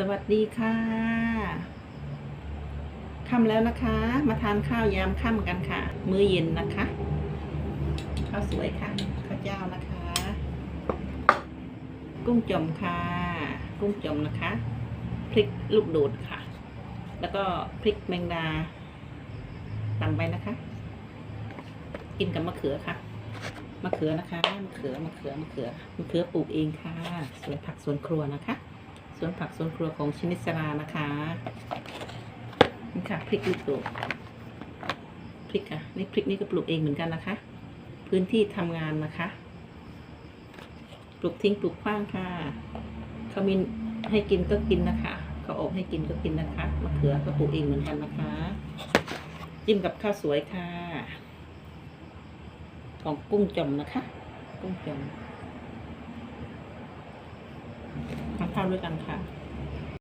สวัสดีค่ะค่ำแล้วนะคะ มาทานข้าวยามค่ำกันค่ะ มื้อเย็นนะคะ ข้าวสวยค่ะ ข้าวเจ้านะคะ กุ้งจอมค่ะ กุ้งจอมนะคะ พริกลูกโดดค่ะ แล้วก็พริกแมงดาตำไปนะคะ กินกับมะเขือค่ะมะเขือนะคะมะเขือมะเขือมะเขือมะเขือปลูกเองค่ะสวนผักสวนครัวนะคะ สวนผักสวนครัวของชนิสรานะคะนี่ค่ะพริกลูกโดดพริกค่ะนี่พริกนี่ก็ปลูกเองเหมือนกันนะคะ พื้นที่ทำงานนะคะ ปลูกทิ้งปลูกขว้างค่ะเขามีให้กินก็กินนะคะเขาอบให้กินก็กินนะคะมะเขือก็ปลูกเองเหมือนกันนะคะจิ้มกับข้าวสวยค่ะ ของกุ้งจมนะคะ กุ้งจอ มทานข้าวด้วยกันค่ะ